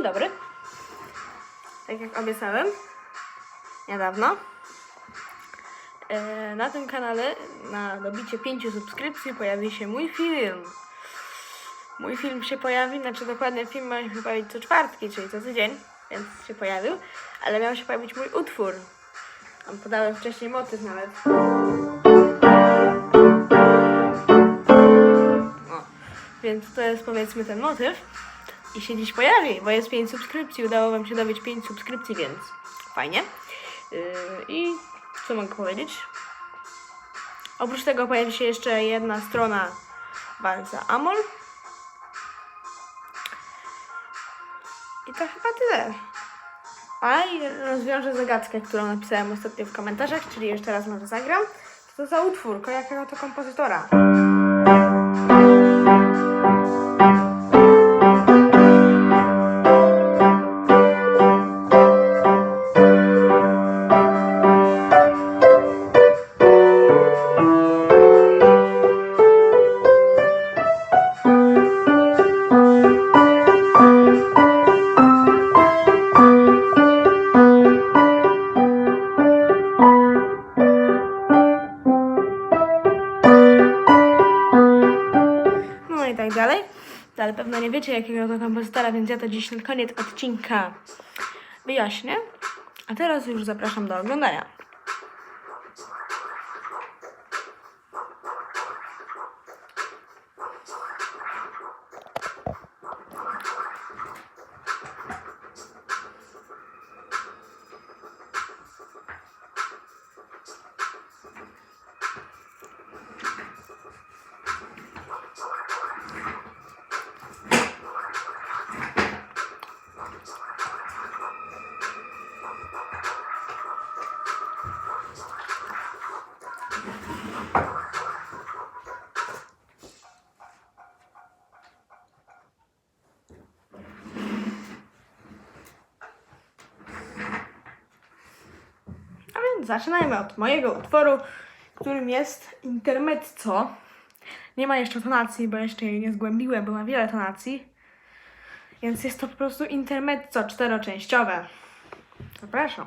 Dzień dobry. Tak jak obiecałem niedawno. e, Na tym kanale na dobicie 5 subskrypcji pojawi się mój film. Mój film się pojawi, znaczy dokładnie film ma się pojawić co czwartki, czyli co tydzień, więc się pojawił, ale miał się pojawić mój utwór. Tam podałem wcześniej motyw nawet. O, więc to jest powiedzmy ten motyw i się dziś pojawi, bo jest 5 subskrypcji. Udało Wam się dobić 5 subskrypcji, więc fajnie. Yy, I co mogę powiedzieć? Oprócz tego pojawi się jeszcze jedna strona Walca Amol. I to chyba tyle. A i rozwiążę zagadkę, którą napisałem ostatnio w komentarzach, czyli jeszcze raz może zagram. Co to za utwór? Jakiego to kompozytora? Wiecie jakiego to kompozytora, więc ja to dziś na koniec odcinka wyjaśnię. A teraz już zapraszam do oglądania. Zaczynajmy od mojego utworu, którym jest intermezzo. Nie ma jeszcze tonacji, bo jeszcze jej nie zgłębiłem, bo ma wiele tonacji. Więc jest to po prostu intermezzo czteroczęściowe. Zapraszam.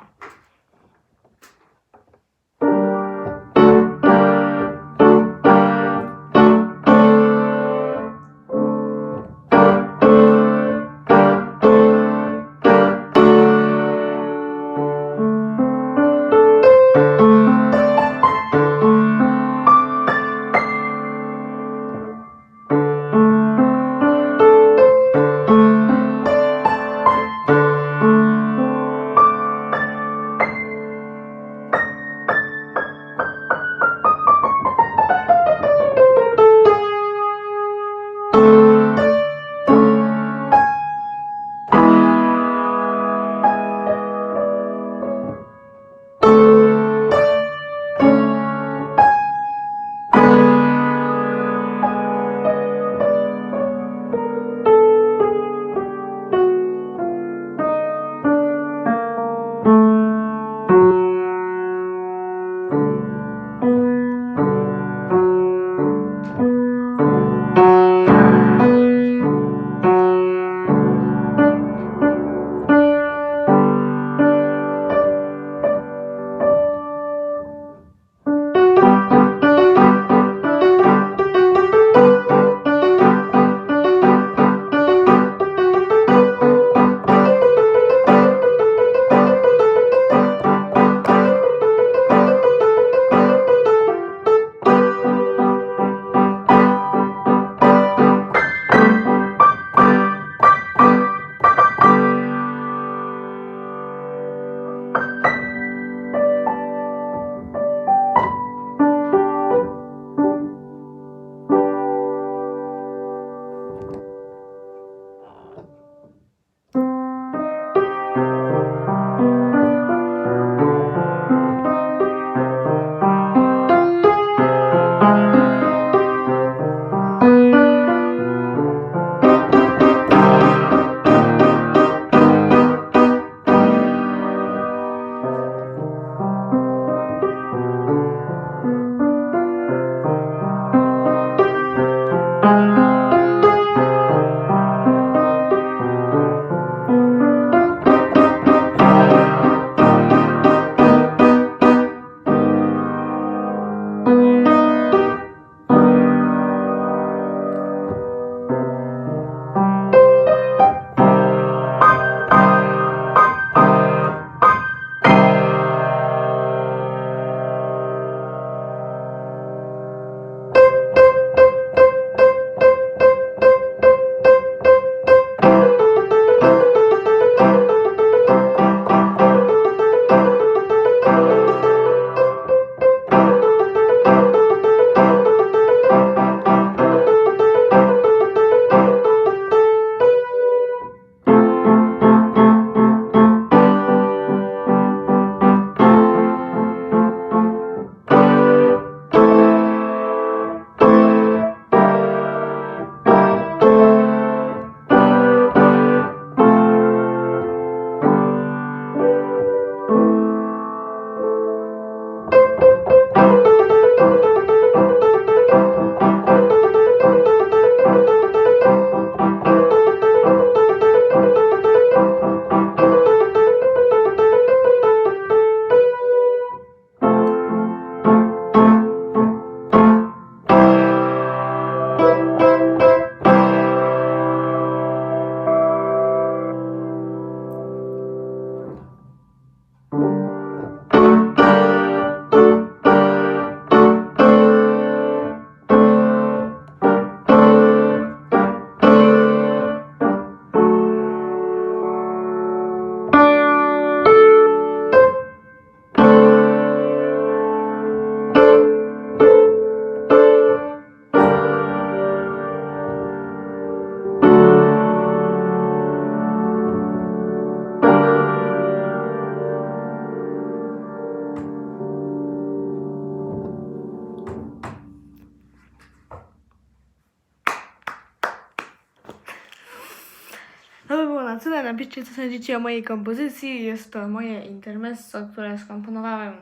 Napiszcie co sądzicie o mojej kompozycji. Jest to moje intermezzo, które skomponowałem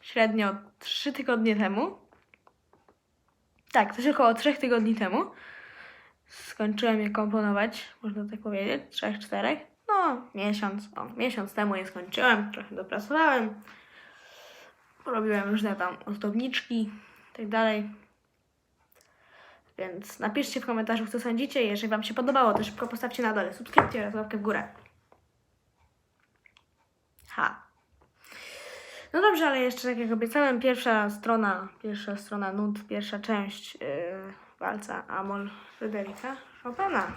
średnio 3 tygodnie temu. Tak, coś około 3 tygodni temu. Skończyłem je komponować, można tak powiedzieć, 3-4. No, miesiąc, o, miesiąc temu je skończyłem, trochę dopracowałem. Robiłem różne tam ozdobniczki i tak dalej. Więc napiszcie w komentarzu, co sądzicie. Jeżeli Wam się podobało, to szybko postawcie na dole subskrypcję oraz łapkę w górę. Ha. No dobrze, ale jeszcze tak jak obiecałem, pierwsza strona, pierwsza strona nut, pierwsza część yy, walca Amol Fryderyka Chopina.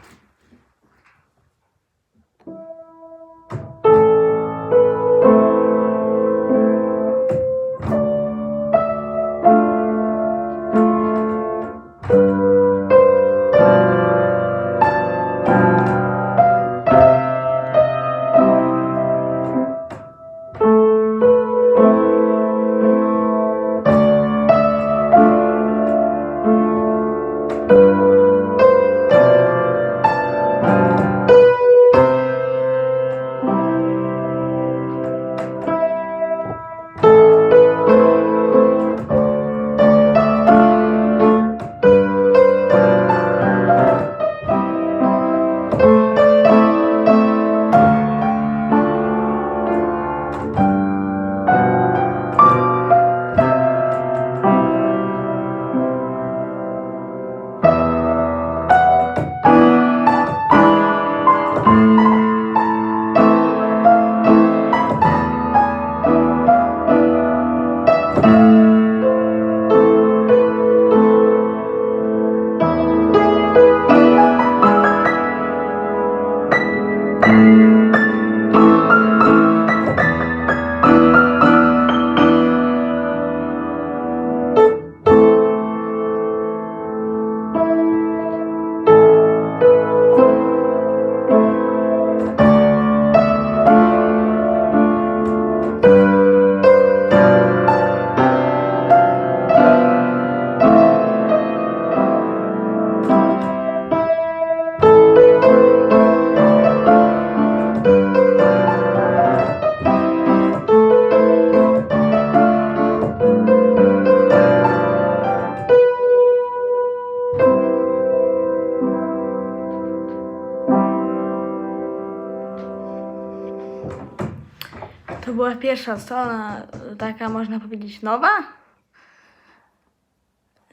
Była pierwsza strona, y, taka można powiedzieć nowa.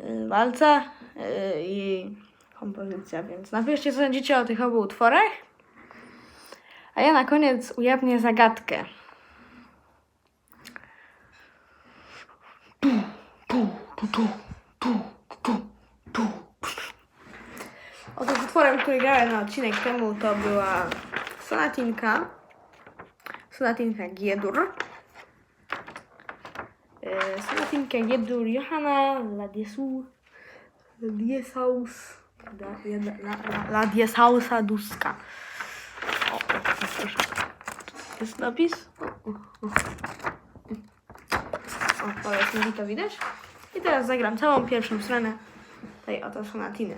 y, Walca y, i kompozycja, więc napiszcie co sądzicie o tych obu utworach. A ja na koniec ujawnię zagadkę. Tu, tu, tu, tu, tu, tu, tu. Otóż utworem, który grałem na odcinek temu, to była sonatinka. Sonatinka G-dur. E, Sonatinka G-dur Johanna Ladiesu Ladiesaus La- La- Ladiesausa Duska. O, proszę. Jest napis? O, powiedzmy, że to widać. I teraz zagram całą pierwszą stronę tej oto sonatiny.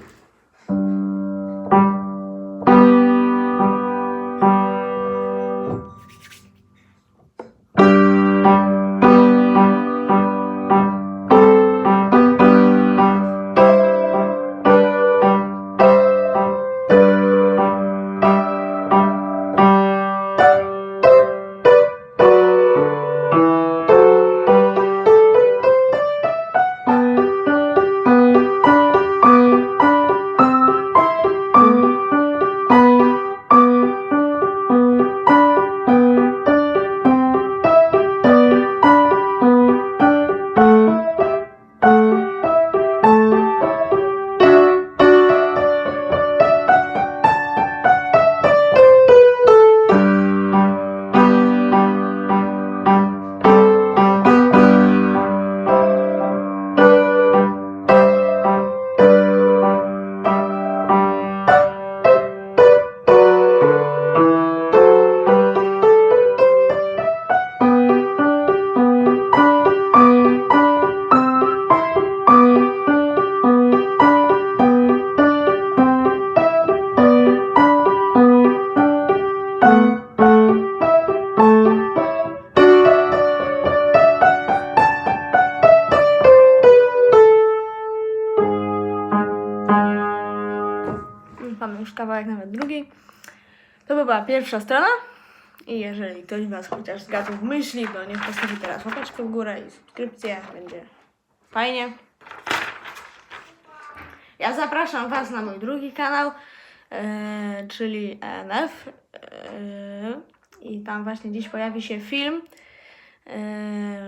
Pierwsza strona. I jeżeli ktoś Was chociaż zgadł w myśli, to niech postawi teraz łapeczkę w górę i subskrypcję. Będzie fajnie. Ja zapraszam Was na mój drugi kanał, e, czyli ENF. E, I tam właśnie dziś pojawi się film,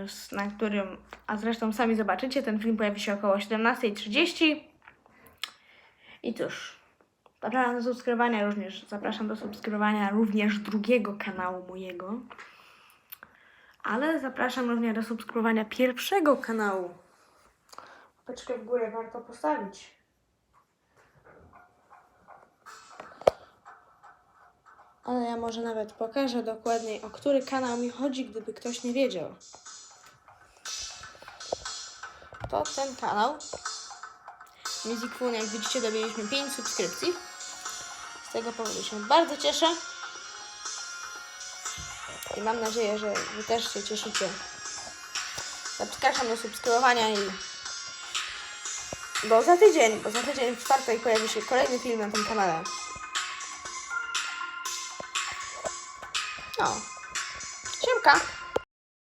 s- na którym, a zresztą sami zobaczycie, ten film pojawi się około 17.30. I cóż, zapraszam do subskrybowania również, zapraszam do subskrybowania również drugiego kanału mojego. Ale zapraszam również do subskrybowania pierwszego kanału. Łapeczkę w górę warto postawić. Ale ja może nawet pokażę dokładniej, o który kanał mi chodzi, gdyby ktoś nie wiedział. To ten kanał. Music Fun, jak widzicie, dobiliśmy 5 subskrypcji. Z tego powodu się bardzo cieszę. I mam nadzieję, że Wy też się cieszycie. Zapraszam do subskrybowania i bo za tydzień, bo za tydzień w czwartek pojawi się kolejny film na tym kanale. No. Siemka!